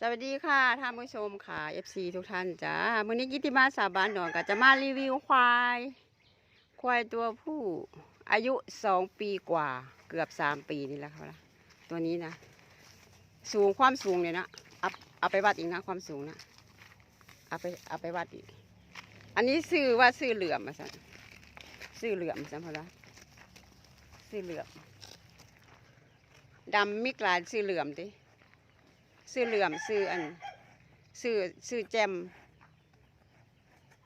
สวัสดีค่ะท่านผู้ชมค่ะ FC ทุกท่านจ้ามื้อนี้กิติมาสาบานหนอนก็จะมารีวิวควาย ควายตัวผู้อายุสองปีกว่าเกือบสามปีนี่แหละค่ะตัวนี้นะ สูงความสูงเนี่ยนะเอาเอาไปวัดอีกนะความสูงนะเอาไปเอาไปวัดอีก อันนี้ซื้อว่าซื้อเหลื่อมมาสันซื้อเหลื่อมสันพอละซื้อเหลื่อมดำมิกลายซื้อเหลื่อมดิ ซื้อเหลื่อมซื้ออันซื้อซื้อแจม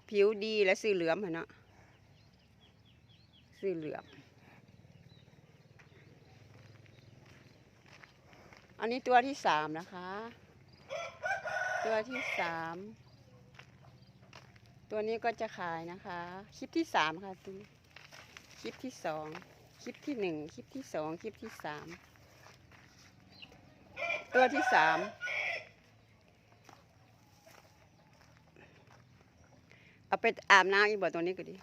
ผิวดีและซื้อเหลื่อมเนาะซื้อเหลื่อม อันนี้ตัวที่สามนะคะ ตัวที่สามตัวนี้ก็จะขายนะคะ คลิปที่สามค่ะตัวคลิปที่สองคลิปที่หนึ่งคลิปที่สองคลิปที่สาม ตัวที่สามเอาไปอาบน้ำอีกบ่ตัวนี้ก็ดี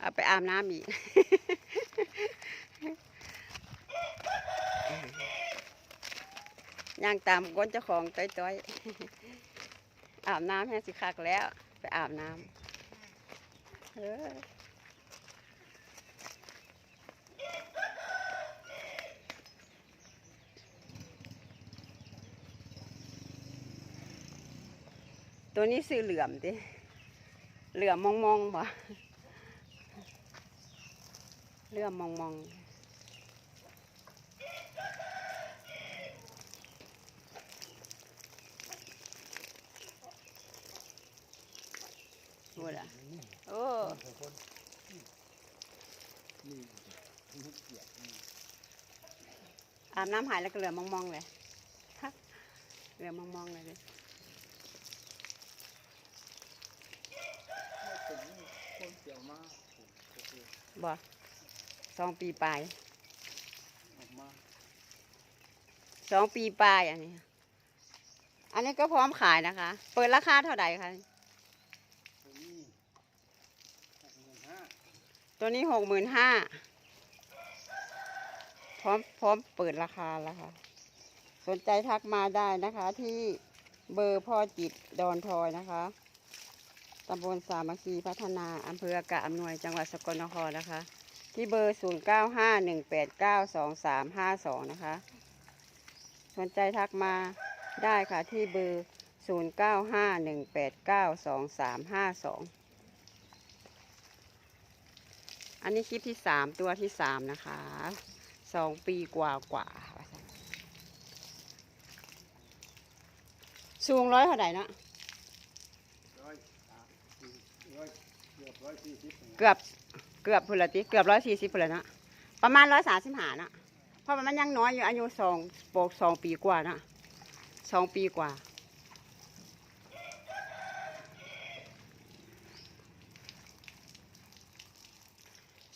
เอาไปอาบน้ำอีก ย่างตามก้นเจ้าของต้อยๆ อาบน้ำแห้สิคักแล้ว ไปอาบน้ำเออ ตัวนี้ซื้อเหลื่อมดิเหลื่อมมองมองๆบ่เหลื่อมมองมองๆหมดอะโอ้อาบน้ำหายแล้วก็เหลือมองๆเลยเหลือมองๆเลย ดิคนเกี่ยวมากบ่สองปีปลายออกมาสองปีปลายอันนี้ อันนี้ก็พร้อมขายนะคะ เปิดราคาเท่าไหร่คะตัวนี้หกหมื่นห้าตัวนี้หกหมื่นห้าพร้อมพร้อมเปิดราคาแล้วค่ะ สนใจทักมาได้นะคะที่เบอร์พ่อจิตดอนทอยนะคะ ตำบลสามัคคีพัฒนา อำเภอกะอำนวย จังหวัดสกลนครนะคะ ที่เบอร์ 0 9 5 1 8 9 2 3 5 2 นะคะ สนใจทักมาได้ค่ะที่เบอร์ 0 9 5 1 8 9 2 3 5 2 อันนี้คลิปที่สามตัวที่สามนะคะสองปีกว่ากว่าว่าซั่นสูงร้อยเท่าไหร่นะ ร้อยสามสี่ร้อย เกือบเกือบพุ่นละติเกือบร้อยสี่สิบพุ่นละเนาะประมาณร้อยสามสิบห้านะเพราะมันยังน้อยอยู่อายุสองปกสองปีกว่านะสองปีกว่า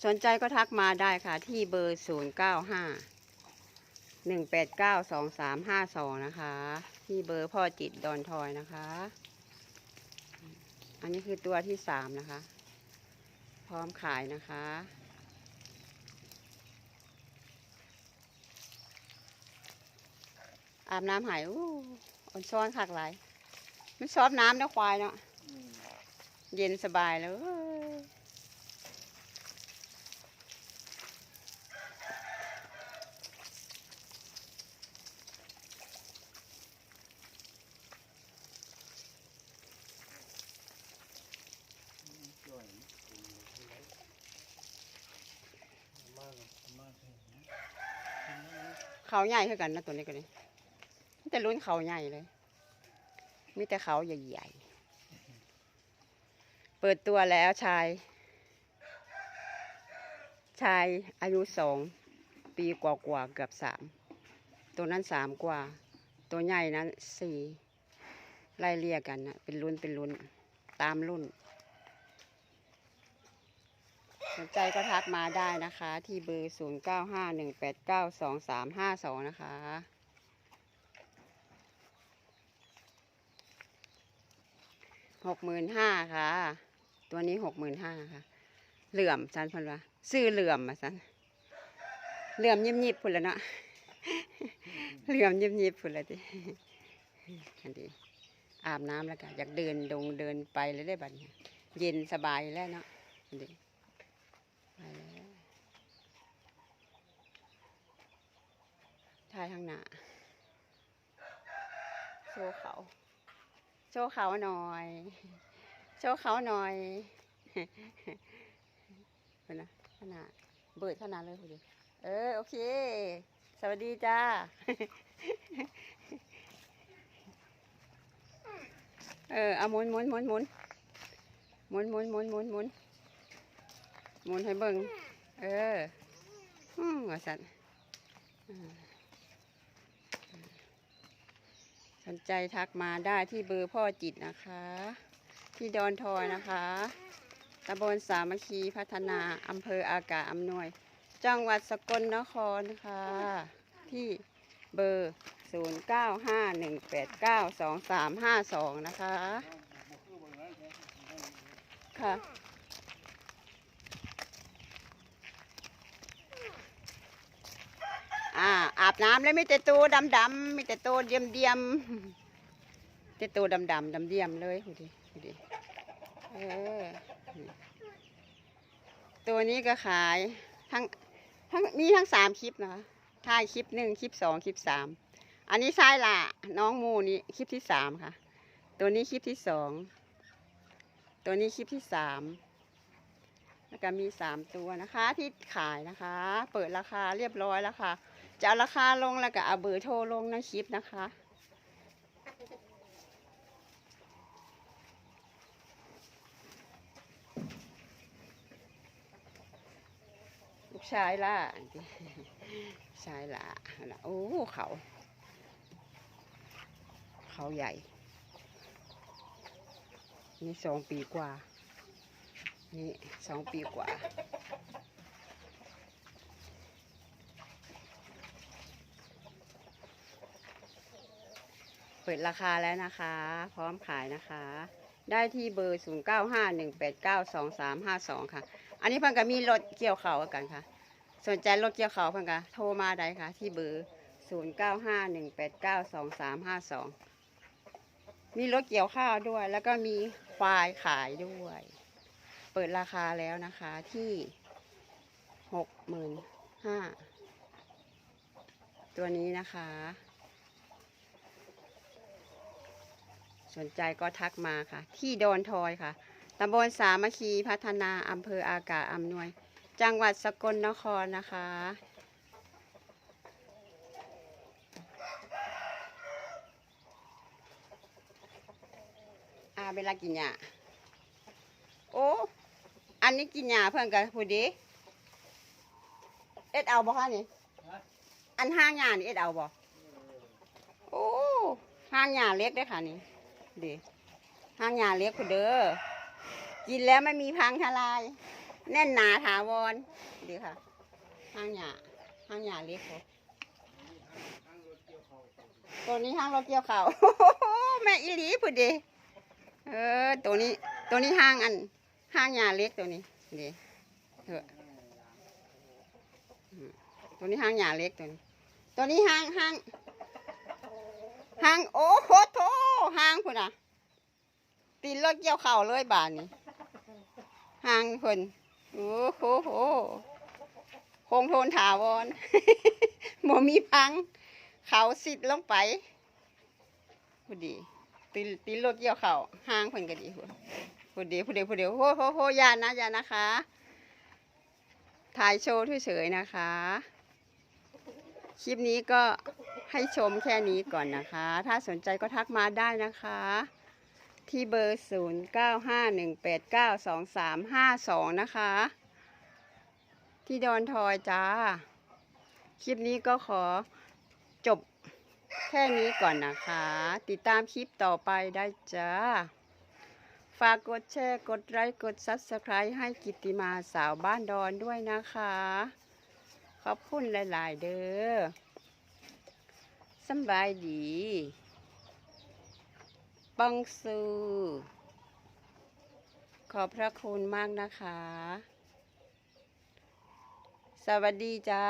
สนใจก็ทักมาได้ค่ะที่เบอร์ 0 9 5 1 8 9 2 3 5 2 นะคะ ที่เบอร์พ่อจิตดอนทอยนะคะ อันนี้คือตัวที่สามนะคะ พร้อมขายนะคะ อาบน้ำหายอู้อ่อนซ้อนคักหลายมันซอบน้ำนะควายเนาะเย็นสบายแล้วเอ้ย จ่อยมากมากเลย เขาใหญ่เท่ากันนะตัวนี้ก็นี่มีแต่รุ่นเขาใหญ่เลย มีแต่เขาใหญ่ๆ เปิดตัวแล้วชาย ชายอายุสองปีกว่าๆเกือบสาม ตัวนั้นสามกว่า ตัวใหญ่นั้นสี่ไล่เลี่ยกันนะเป็นรุ่นเป็นรุ่น ตามรุ่น สนใจก็ทักมาได้นะคะ ที่เบอร์ 0 9 5 1 8 9 2 3 5 2 นะคะ หกหมื่นห้าค่ะ ตัวนี้หกหมื่นห้าค่ะ เหลื่อมสันพันวะซื้อเหลื่อมมาสันเหลื่อมยิบยิบๆพุ่นละเนาะ เหลื่อมยิบยิบๆพุ่นละทีอันนี้อาบน้ำแล้วก็อยากเดินดงเดินไปเลยได้บัดนี้เย็นสบายแล้วเนาะอันนี้ไปแล้ว ถ่ายทางหน้าโชว์เขา โชว์เขาหน่อย โชว์เขาหน่อยเป็นนะขนาดเบิดขนาดเลยคุณดิเออโอเค สวัสดีจ้าเออเอาหมุนหมุนหมุนหมุนหมุนหมุนหมุนหมุนหมุนหมุนให้เบิ่งเอออืมว่าสันอืม สนใจทักมาได้ที่เบอร์พ่อจิตนะคะ ที่ดอนทอยนะคะตำบลสามัคคีพัฒนาอำเภออากาศอำนวย จังหวัดสกลนครค่ะ ที่เบอร์ 0 9 5 1 8 9 2 3 5 2 นะคะ ค่ะ อ่า อา บน้ำแล้วไม่แต่ตัวดำดำๆมีแต่ตัวเดียมเดียมแต่ตัวดำดำดำเดียมเลยดูดิดูดิเออตัวนี้ก็ขายทั้งทั้งมีทั้งสามคลิปนะคะถ่ายคลิปหนึ่งคลิปสองคลิปสามอันนี้ทรายละน้องมูนี่คลิปที่สามค่ะ ตัวนี้คลิปที่สองตัวนี้คลิปที่สามแล้วก็มีสามตัวนะคะที่ขายนะคะ เปิดราคาเรียบร้อยแล้วค่ะ จะเอาราคาลงแล้วก็เอาเบอร์โทรลงในคลิปนะคะ ลูกชายล่ะชายล่ะนะโอ้เขา เขาใหญ่ นี่สองปีกว่า นี่สองปีกว่า เปิดราคาแล้วนะคะ พร้อมขายนะคะ ได้ที่เบอร์ 0 9 5 1 8 9 2 3 5 2 ค่ะ อันนี้เพิ่นก็มีรถเกี่ยวเขาวกันค่ะ สนใจรถเกี่ยวเขาวเพิ่นก็โทรมาได้ค่ะ ที่เบอร์ 0 9 5 1 8 9 2 3 5 2 มีรถเกี่ยวข้าวด้วย แล้วก็มีควายขายด้วย เปิดราคาแล้วนะคะที่หกหมื่นห้าตัวนี้นะคะ สนใจก็ทักมาค่ะ ที่ดอนทอยค่ะตำบลสามัคคีพัฒนาอำเภออากาศอำนวย จังหวัดสกลนครนะคะ อาเวลากินหญ้าโอ้อันนี้กินหญ้าเพื่อนกันพูดดิเอ็ดเอาบ่คะนี่อันห้างหญ้านี่เอ็ดเอาบ่โอ้ห้างหญ้าเล็กด้อค่ะนี่ ดิห้างหญ้าเล็กคุณเด้อกินแล้วไม่มีพังทลาย แน่นหนาถาวรดีค่ะห้างหญ้าห้างหญ้าเล็กค่ะตัวนี้ห้างรถเกี่ยวเขาแม่อีหลีพูดดิเออตัวนี้ตัวนี้ห้างอันห้างยาเล็กตัวนี้ดีเถอะตัวนี้ห้างยาเล็กตัวนี้ ตัวนี้ห้างห้างห้างโอ้โหโถ ห้างพุ่นอะ ตีนรถเกี่ยวเข่าเลยบานนี้ห้างพุ่นโอ้โหโหคงโทนถาวรหมมีพัง เขาสิดลงไปพอดีตีตีรถเกี่ยวเข่าห้างเพิ่นก็ดีพุ่นผู้เดียวผู้เดียวผู้เดีโหโหโหยานะยานะคะถ่ายโชว์เฉยๆนะคะ คลิปนี้ก็ให้ชมแค่นี้ก่อนนะคะ ถ้าสนใจก็ทักมาได้นะคะ ที่เบอร์ 0 9 5 1 8 9 2 3 5 2 นะคะ ที่ดอนทอยจ้า คลิปนี้ก็ขอจบแค่นี้ก่อนนะคะ ติดตามคลิปต่อไปได้จ้า ฝากกดแชร์ กดไลค์ กด Subscribe ให้กิตติมาสาวบ้านดอนด้วยนะคะ ขอบคุณหลาย ๆ เด้อสบายดีปังซู ขอบพระคุณมากนะคะ สวัสดีจ้า